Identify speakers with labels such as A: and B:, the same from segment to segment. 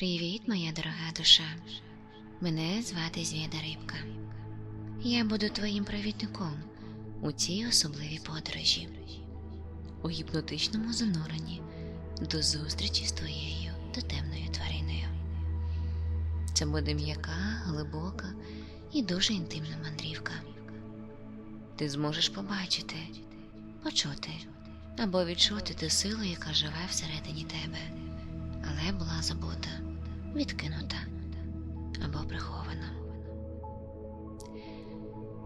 A: Привіт, моя дорога душа. Мене звати Звєда Рибка. Я буду твоїм провідником у цій особливій подорожі, у гіпнотичному зануренні до зустрічі з твоєю дотемною твариною. Це буде м'яка, глибока і дуже інтимна мандрівка. Ти зможеш побачити, почути або відчути ту силу, яка живе всередині тебе, але була забута, відкинута або прихована.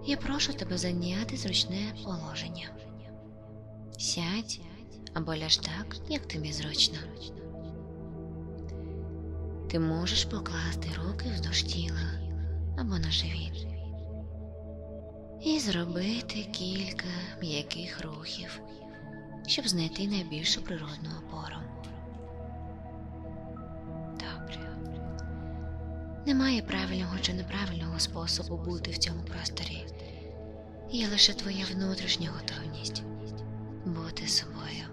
A: Я прошу тебе зайняти зручне положення. Сядь або ляж так, як тобі зручно. Ти можеш покласти руки вздовж тіла або на живіт і зробити кілька м'яких рухів, щоб знайти найбільшу природну опору. Немає правильного чи неправильного способу бути в цьому просторі. Є лише твоя внутрішня готовність бути собою.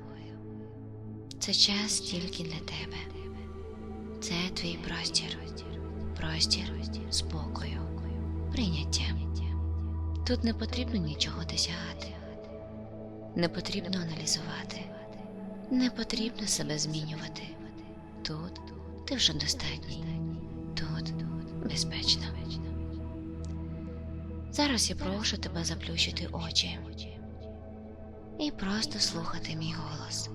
A: Це час тільки для тебе. Це твій простір, простір спокою, прийняття. Тут не потрібно нічого досягати, не потрібно аналізувати, не потрібно себе змінювати. Тут ти вже достатній, тут безпечно. Зараз я прошу тебе заплющити очі і просто слухати мій голос,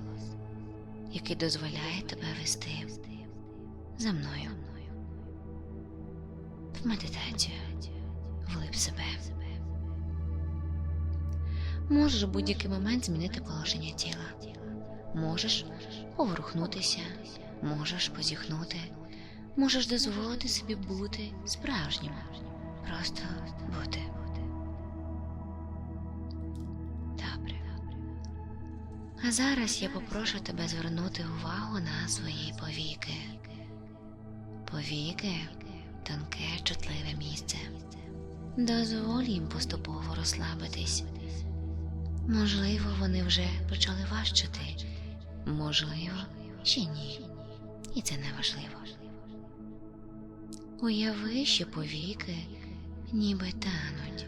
A: який дозволяє тебе вести за мною в медитацію, влип себе. Можеш в будь-який момент змінити положення тіла. Можеш поворухнутися, можеш позіхнути, можеш дозволити собі бути справжнім, просто бути. Добре. А зараз я попрошу тебе звернути увагу на свої повіки. Повіки тонке, чутливе місце. Дозволь їм поступово розслабитись. Можливо, вони вже почали важчати, можливо, ще ні. І це не важливо. Уяви, що повіки ніби тануть,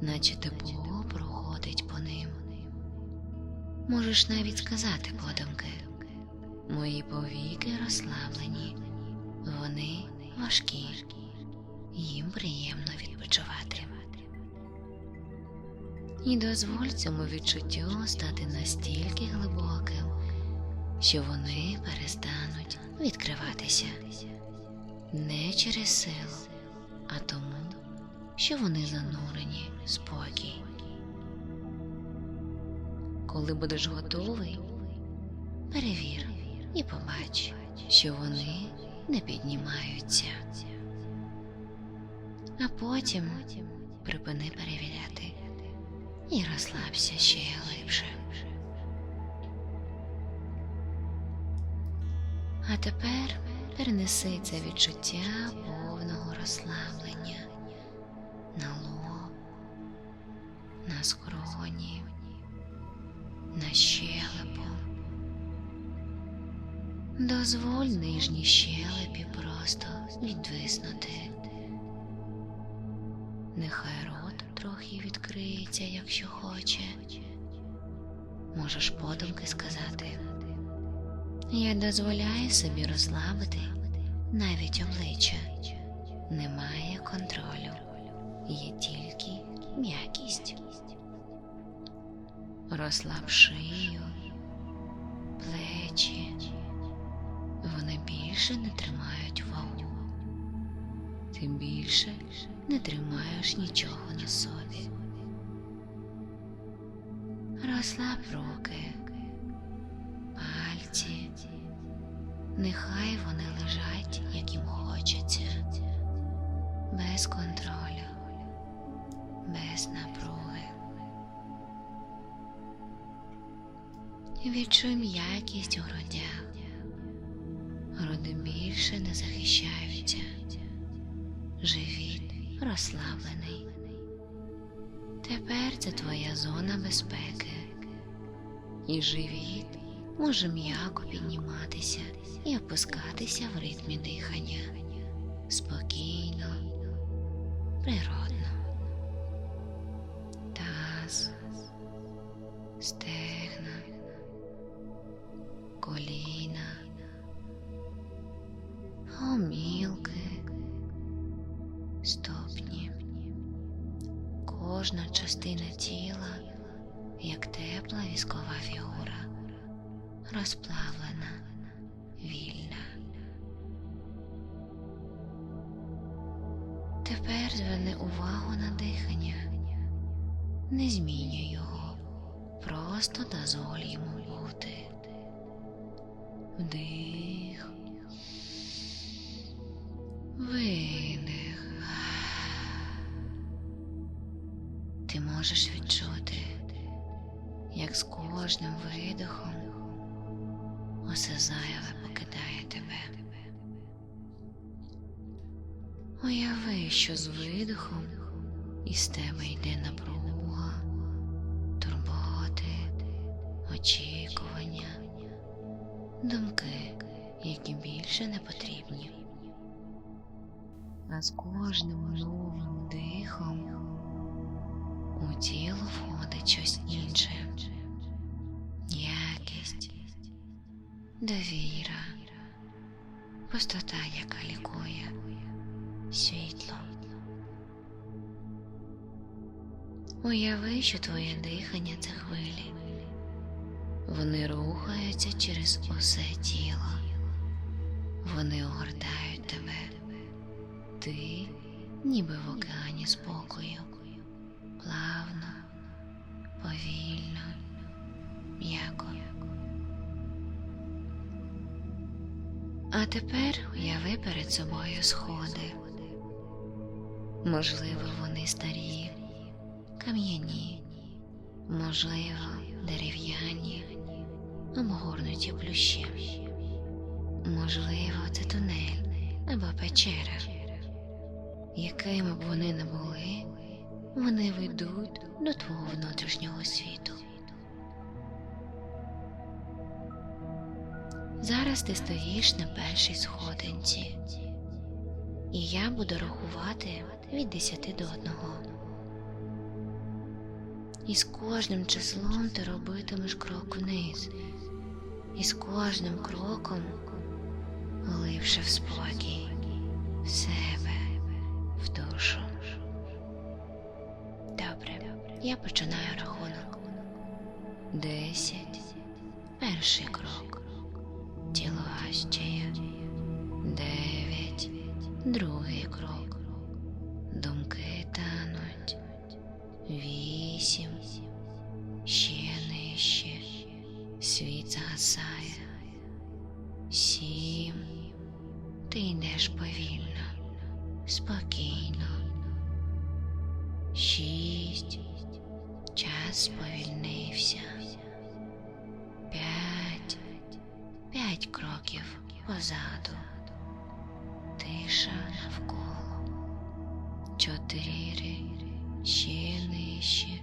A: наче тепло проходить по ним. Можеш навіть сказати подумки, мої повіки розслаблені, вони важкі, їм приємно відпочивати. І дозволь цьому відчуттю стати настільки глибоким, що вони перестануть відкриватися не через силу, а тому, що вони занурені в спокій. Коли будеш готовий, перевір і побач, що вони не піднімаються. А потім припини перевіряти і розслабся ще глибше. А тепер перенеси це відчуття повного розслаблення на лоб, на скроні, на щелепу. Дозволь нижній щелепі просто відвиснути. Нехай рот трохи відкриється, якщо хоче. Можеш подумки сказати. Я дозволяю собі розслабити навіть обличчя. Немає контролю, є тільки м'якість. Розслаб шию, плечі. Вони більше не тримають вагу. Тим більше не тримаєш нічого на собі. Розслаб руки, нехай вони лежать, як їм хочеться, без контролю, без напруги. Відчуй м'якість у грудях. Груди більше не захищаються. Живіт розслаблений. Тепер це твоя зона безпеки. І живіт може м'яко підніматися і опускатися в ритмі дихання. Спокійно, природно. Таз, стегна, коліна, гомілки, стопні. Кожна частина тіла, як тепла військова фігура, розплавлена, вільна. Тепер зверни увагу на дихання. Не змінюй його, просто дозволь йому бути. Вдих. Видих. Ти можеш відчути, як з кожним видихом усе зайве покидає тебе. Уяви, що з видихом із тебе йде напруга, турботи, очікування, думки, які більше не потрібні. А з кожним новим дихом у тіло входить щось інше, довіра, пустота, яка лікує, світло. Уяви, що твоє дихання це хвилі. Вони рухаються через усе тіло. Вони огортають тебе. Ти ніби в океані спокою. Плавно, повільно, м'яко. А тепер уяви перед собою сходи. Можливо, вони старі, кам'яні, можливо, дерев'яні, обгорнуті плющем. Можливо, це тунель або печера. Якими б вони не були, вони ведуть до твого внутрішнього світу. Зараз ти стоїш на першій сходинці, і я буду рахувати від 10 до 1. І з кожним числом ти робитимеш крок вниз, і з кожним кроком глибше в спокій, в себе, в душу. Добре, я починаю рахунок. Десять. Перший крок. Важчає. Дев'ять. Другий крок. Думки тануть. Вісім. Ще нижче. Світ згасає. Сім. Ти йдеш повільно, спокійно. Шість. Час сповільнився. П'ять кроків позаду. Тиша навколо. Чотири. Ще нижче.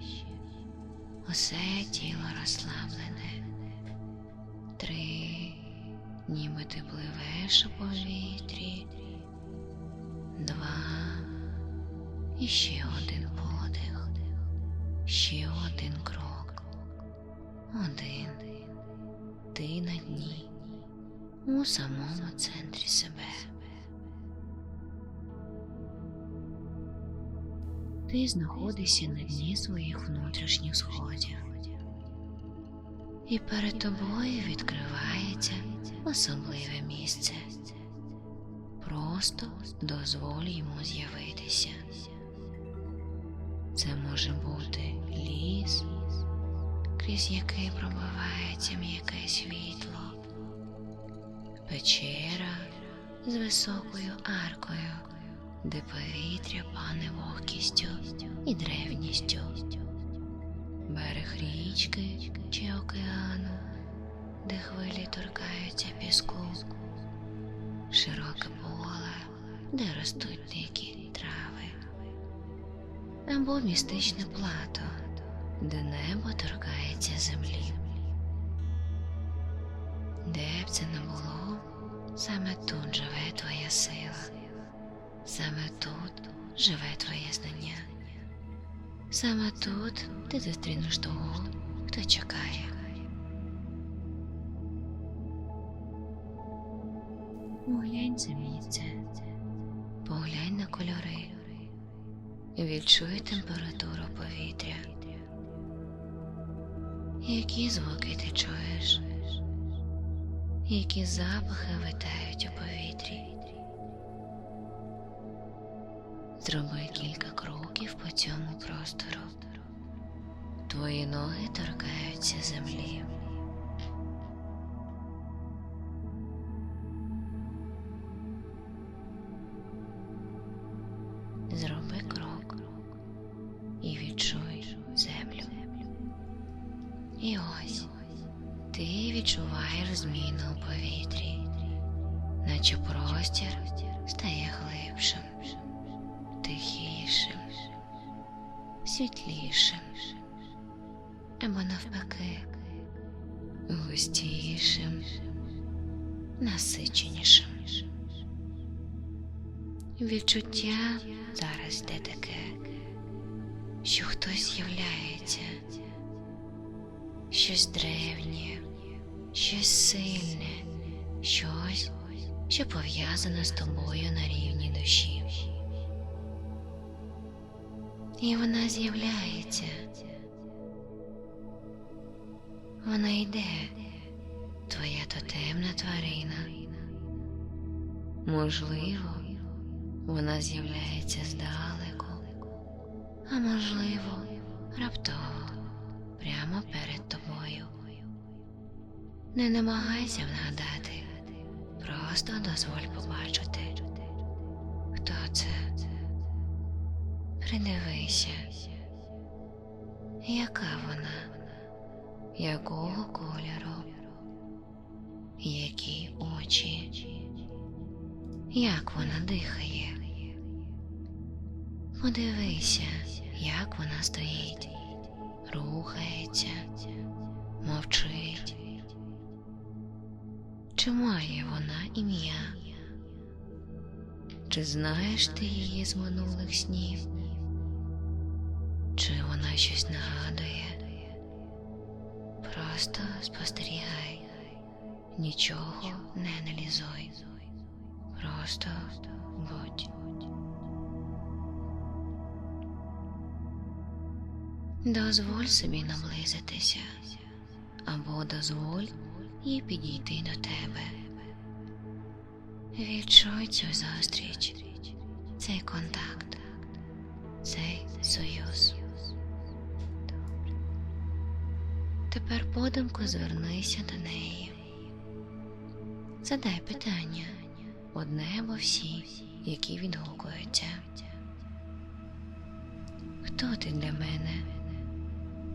A: Усе тіло розслаблене. Три. Ніби ти пливеш у повітрі. Два. І ще один подих. Ще один крок. Один. Ти на дні. У самому центрі себе. Ти знаходишся на дні своїх внутрішніх сходів. І перед тобою відкривається особливе місце. Просто дозволь йому з'явитися. Це може бути ліс, крізь який пробивається м'яке світло, печера з високою аркою, де повітря пане вогкістю і древністю, берег річки чи океану, де хвилі торкаються піску, широке поле, де ростуть дикі трави, або містичне плато, де небо торкається землі. де б це не було, саме тут живе твоя сила, саме тут живе твоє знання. Саме тут ти зустрінеш того, хто чекає. Поглянь місце, поглянь на кольори, відчуй температуру повітря. Які звуки ти чуєш? Які запахи витають у повітрі? Зроби кілька кроків по цьому простору. Твої ноги торкаються землі. Зроби крок і відчуй землю. І ось ти відчуваєш зміну у повітрі, наче простір стає глибшим, тихішим, світлішим, або навпаки, густішим, насиченішим. Відчуття зараз йде таке, що хтось з'являється, щось древнє, щось сильне, щось, що пов'язане з тобою на рівні душі. І вона з'являється. Вона йде, твоя тотемна тварина. Можливо, вона з'являється здалеку, а можливо, раптово, прямо перед тобою. Не намагайся вгадати, просто дозволь побачити, хто це. Придивися, яка вона, якого кольору, які очі, як вона дихає. Подивися, як вона стоїть, рухається, мовчить. Чи має вона ім'я? Чи знаєш ти її з минулих снів? Чи вона щось нагадує? Просто спостерігай, нічого не аналізуй. Просто будь. Дозволь собі наблизитися, або дозволь їй підійти до тебе. Відчуй цю зустріч, цей контакт, цей союз. Тепер подумку звернися до неї. Задай питання одне або всі, які відгукуються. Хто ти для мене?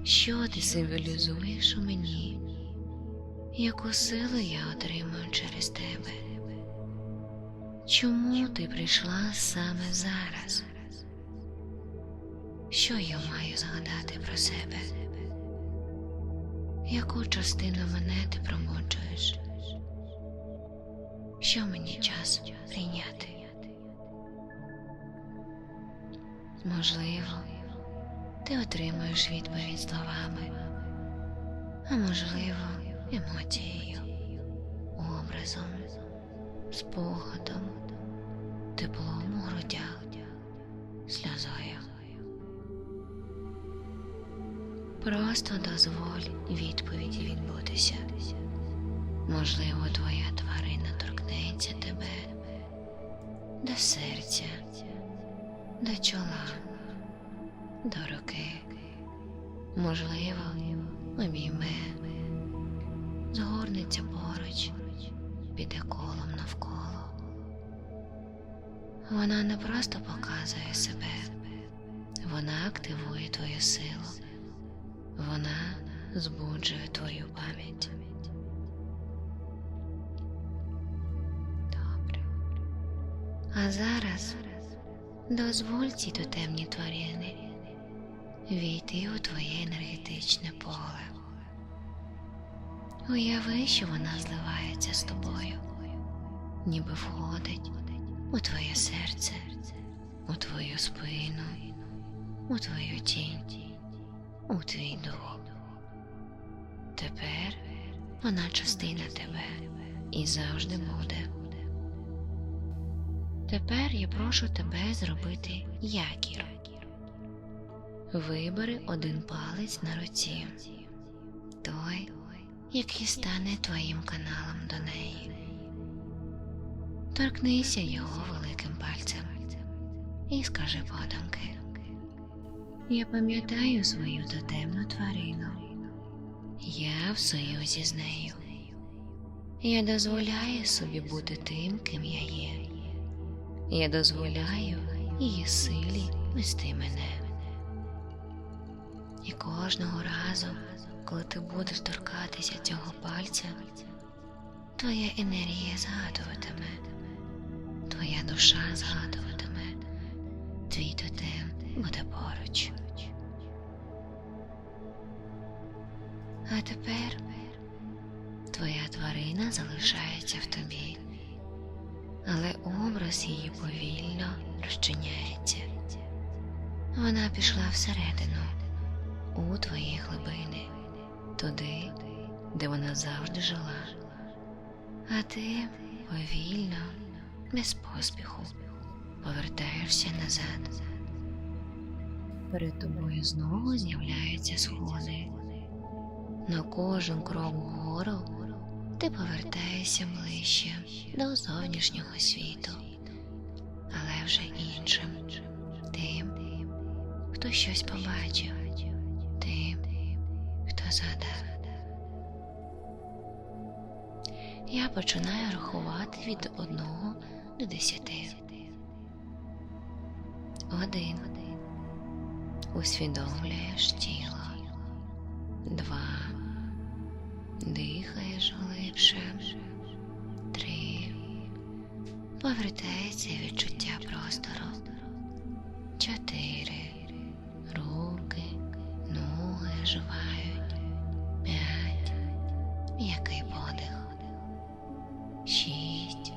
A: Що ти символізуєш у мені? Яку силу я отримую через тебе? Чому ти прийшла саме зараз? Що я маю згадати про себе? Яку частину мене ти пробуджуєш? Що мені час прийняти? Можливо, ти отримуєш відповідь словами, а можливо, емоцією, образом, спогадом, теплом у грудях, сльозою. Просто дозволь відповіді відбутися. Можливо, твоя тварина торкнеться тебе до серця, до чола, до руки. Можливо, обійме, згорнеться поруч, піде колом навколо. Вона не просто показує себе, вона активує твою силу, вона збуджує твою пам'ять. А зараз дозволь цій тотемній тварини війти у твоє енергетичне поле. Уяви, що вона зливається з тобою, ніби входить у твоє серце, у твою спину, у твою тінь, у твій дух. Тепер вона частина тебе і завжди буде. Тепер я прошу тебе зробити якір. Вибери один палець на руці, той, який стане твоїм каналом до неї. Торкнися його великим пальцем і скажи подумки. Я пам'ятаю свою тотемну тварину. Я в союзі з нею. Я дозволяю собі бути тим, ким я є. Я дозволяю її силі вести мене. І кожного разу, коли ти будеш торкатися цього пальця, твоя енергія згадуватиме, твоя душа згадуватиме, твій тотем буде поруч. А тепер твоя тварина залишається в тобі, але образ її повільно розчиняється. Вона пішла всередину, у твої глибини, туди, де вона завжди жила. А ти повільно, без поспіху, повертаєшся назад. Перед тобою знову з'являються сходи. На кожен крок вгору ти повертаєшся ближче до зовнішнього світу, але вже іншим, тим, хто щось побачив, згадав. Я починаю рахувати від одного до десяти. Один. Усвідомлюєш тіло. Два. Дихаєш глибше. Три. Повертається відчуття простору. Чотири. Руки, ноги оживають. М'який подих. Шість.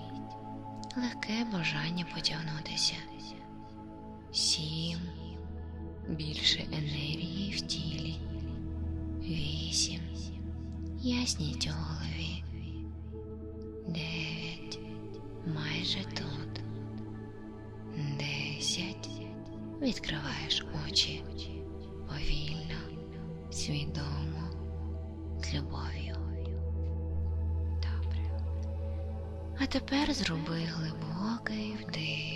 A: Легке бажання потягнутися. Сім. Більше енергії в тілі. Вісім. Ясність у голові. Дев'ять. Майже тут. Десять. Відкриваєш очі. Повільно, свідомо, з любов'ю. А тепер зроби глибокий вдих.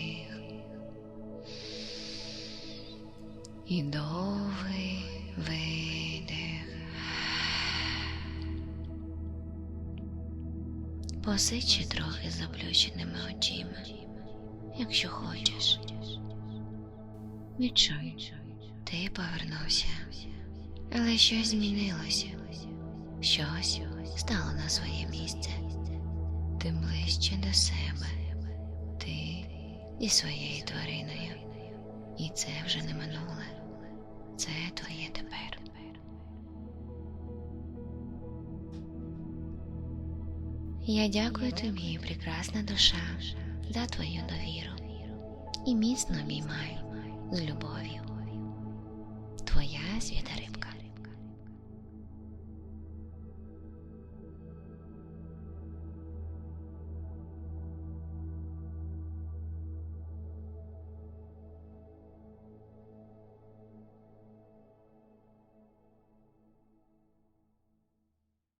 A: І довгий видих. Посидь трохи заплющеними очима, якщо хочеш. Відчуй, ти повернувся, але щось змінилося, щось стало на своє місце. Ти ближче до себе, ти зі своєю твариною, і це вже не минуле, це твоє тепер. Я дякую тобі, прекрасна душа, за твою довіру і міцно обіймаю з любов'ю. Твоя свята рибка.